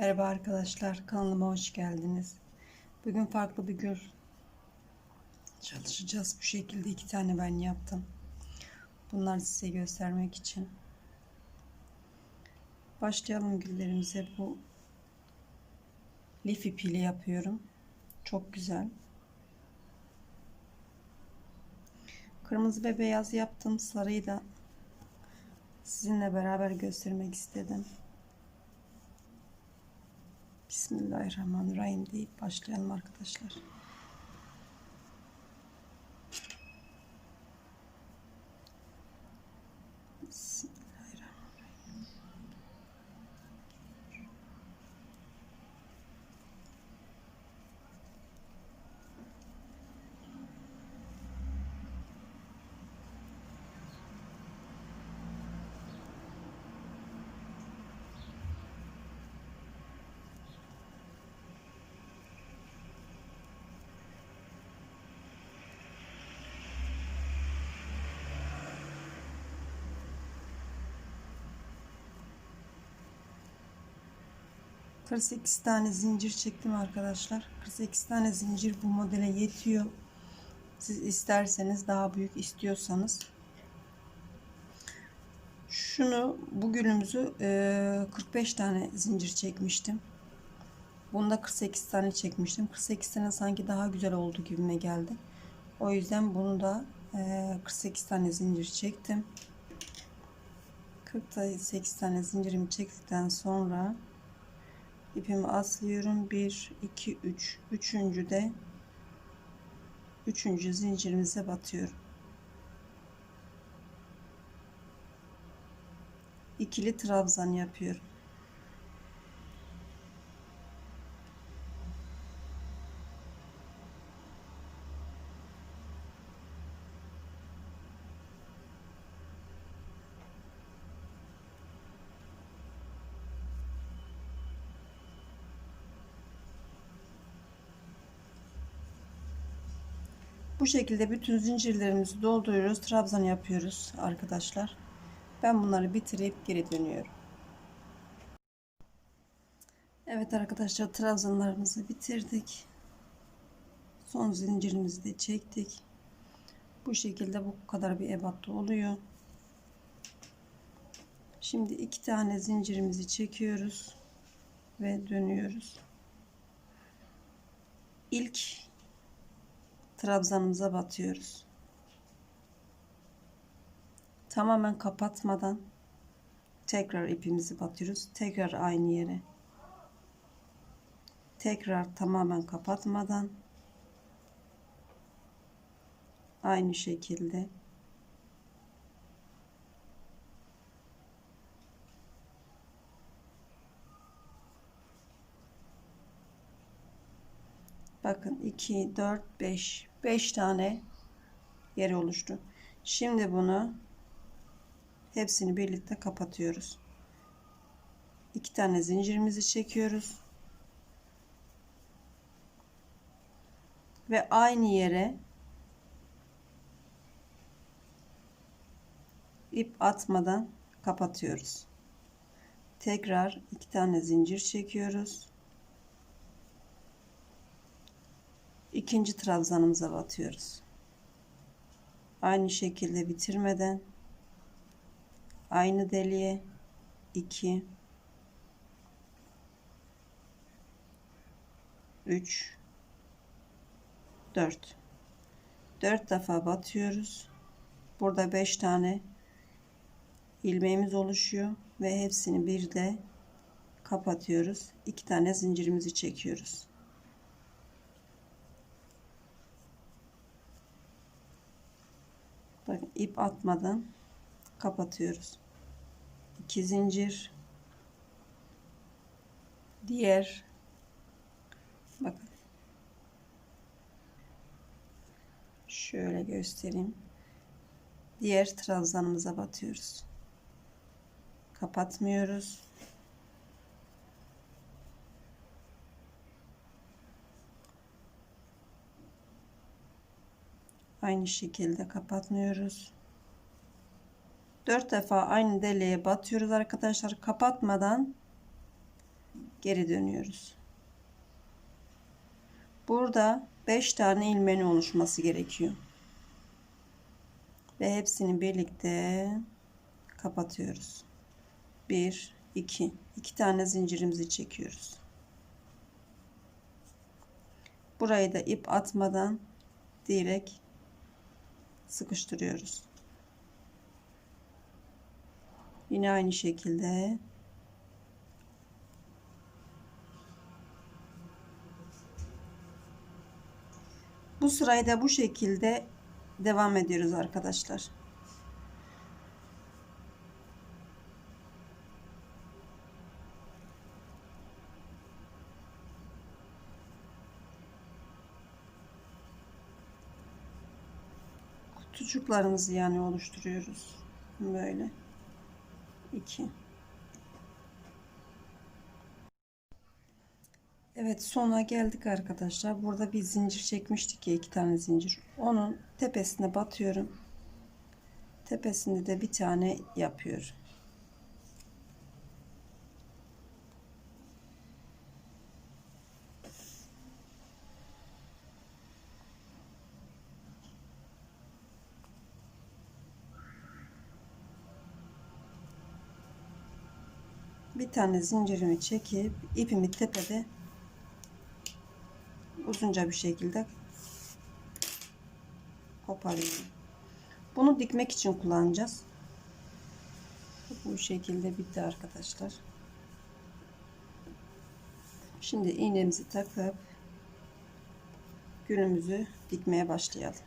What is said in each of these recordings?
Merhaba arkadaşlar, kanalıma hoş geldiniz. Bugün farklı bir gün çalışacağız. Bu şekilde iki tane ben yaptım. Bunları size göstermek için. Başlayalım güllerimize. Bu lif ipiyle yapıyorum. Çok güzel. Kırmızı ve beyaz yaptım. Sarıyı da sizinle beraber göstermek istedim. Bismillahirrahmanirrahim deyip başlayalım arkadaşlar. Bismillahirrahmanirrahim. ...48 tane zincir çektim arkadaşlar. 48 tane zincir bu modele yetiyor. Siz isterseniz daha büyük istiyorsanız. Şunu bu gülümüzü e, 45 tane zincir çekmiştim. Bunda 48 tane çekmiştim. 48 tane sanki daha güzel oldu gibime geldi. O yüzden bunu da e, 48 tane zincir çektim. 48 tane zincirimi çektikten sonra ipimi aslıyorum. 1 2 3 üçüncü de üçüncü zincirimize batıyorum. İkili trabzan yapıyorum Bu şekilde bütün zincirlerimizi dolduruyoruz. Trabzan yapıyoruz arkadaşlar. Ben bunları bitirip geri dönüyorum. Evet arkadaşlar trabzanlarımızı bitirdik. Son zincirimizi de çektik. Bu şekilde bu kadar bir ebatta oluyor. Şimdi iki tane zincirimizi çekiyoruz ve dönüyoruz. İlk trabzanımıza batıyoruz. Tamamen kapatmadan tekrar ipimizi batıyoruz. Tekrar aynı yere. Tekrar tamamen kapatmadan aynı şekilde Bakın 2, 4, 5. 5 tane yer oluştu. Şimdi bunu hepsini birlikte kapatıyoruz. 2 tane zincirimizi çekiyoruz. Ve aynı yere ip atmadan kapatıyoruz. Tekrar 2 tane zincir çekiyoruz. İkinci trabzanımıza batıyoruz. Aynı şekilde bitirmeden aynı deliğe 2 3 4 4 defa batıyoruz. Burada 5 tane ilmeğimiz oluşuyor ve hepsini bir de kapatıyoruz. 2 tane zincirimizi çekiyoruz. Bakın ip atmadan kapatıyoruz. 2 zincir. Diğer bakın şöyle göstereyim. Diğer trabzanımıza batıyoruz. Kapatmıyoruz. Aynı şekilde kapatmıyoruz. 4 defa aynı deliğe batıyoruz arkadaşlar. Kapatmadan geri dönüyoruz. Burada 5 tane ilmeğin oluşması gerekiyor. Ve hepsini birlikte kapatıyoruz. 1 2 2 tane zincirimizi çekiyoruz. Burayı da ip atmadan direkt sıkıştırıyoruz. Yine aynı şekilde Bu sırayı da bu şekilde devam ediyoruz arkadaşlar. Kutucuklarımızı yani oluşturuyoruz. Böyle. 2 Evet sona geldik arkadaşlar. Burada bir zincir çekmiştik ya iki tane zincir. Onun tepesine batıyorum. Tepesinde de bir tane yapıyorum. Bir tane zincirimi çekip ipimi tepede uzunca bir şekilde koparıyorum. Bunu dikmek için kullanacağız. Bu şekilde bitti arkadaşlar. Şimdi iğnemizi takıp gülümüzü dikmeye başlayalım.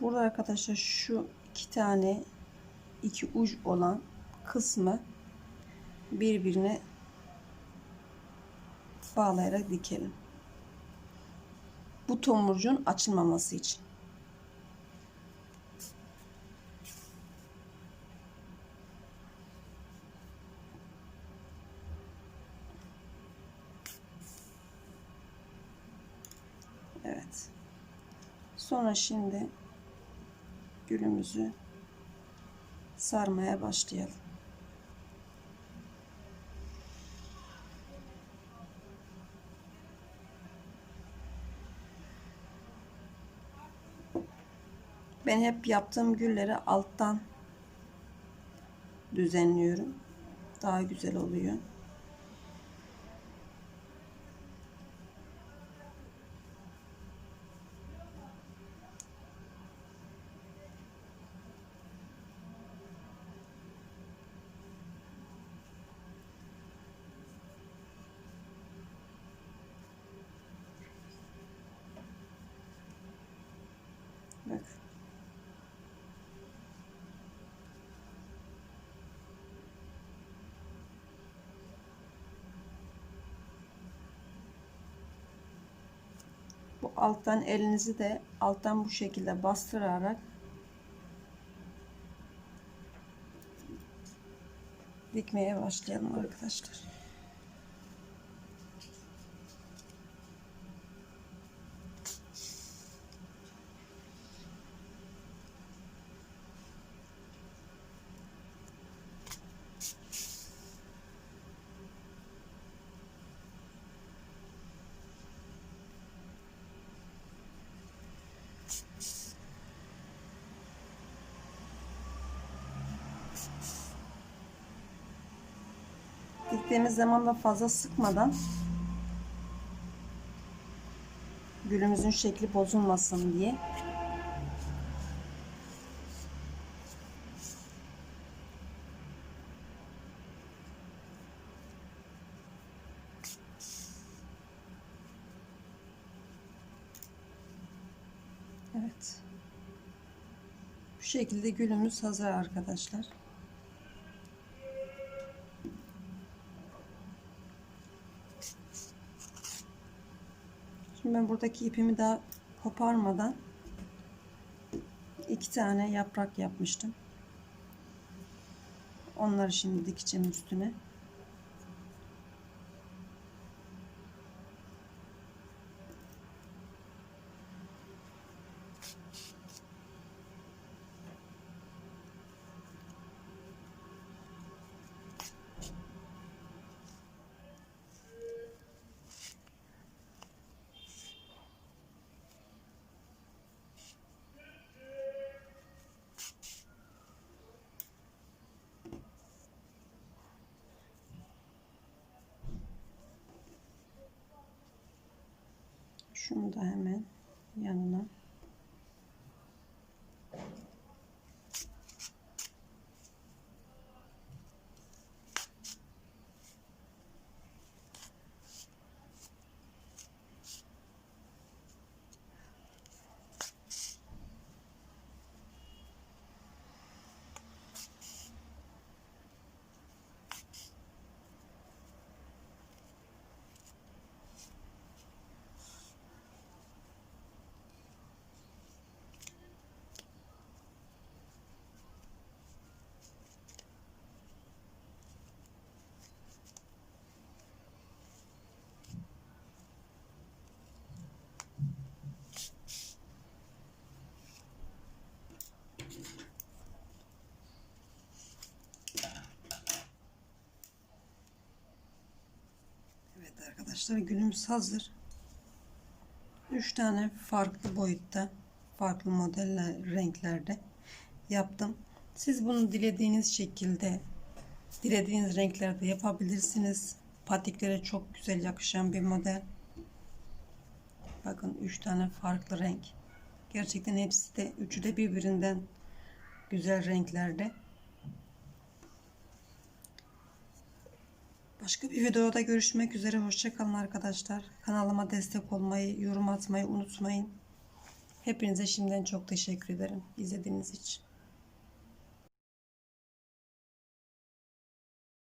Burada arkadaşlar şu iki tane iki uç olan kısmı birbirine bağlayarak dikelim. Bu tomurcuğun açılmaması için. Evet. Sonra şimdi gülümüzü sarmaya başlayalım. Ben hep yaptığım gülleri alttan düzenliyorum. Daha güzel oluyor. Bak. Bu alttan elinizi de alttan bu şekilde bastırarak dikmeye başlayalım arkadaşlar. Diktiğimiz zaman da fazla sıkmadan gülümüzün şekli bozulmasın diye Evet. Bu şekilde gülümüz hazır arkadaşlar. Ben buradaki ipimi daha koparmadan iki tane yaprak yapmıştım. Onları şimdi dikeceğim üstüne. Şunu da hemen yanına Evet arkadaşlar günümüz hazır. 3 tane farklı boyutta, farklı modeller, renklerde yaptım. Siz bunu dilediğiniz şekilde, dilediğiniz renklerde yapabilirsiniz. Patiklere çok güzel yakışan bir model. Bakın 3 tane farklı renk. Gerçekten hepsi de üçü de birbirinden güzel renklerde. Başka bir videoda görüşmek üzere. Hoşçakalın arkadaşlar. Kanalıma destek olmayı, yorum atmayı unutmayın. Hepinize şimdiden çok teşekkür ederim izlediğiniz için.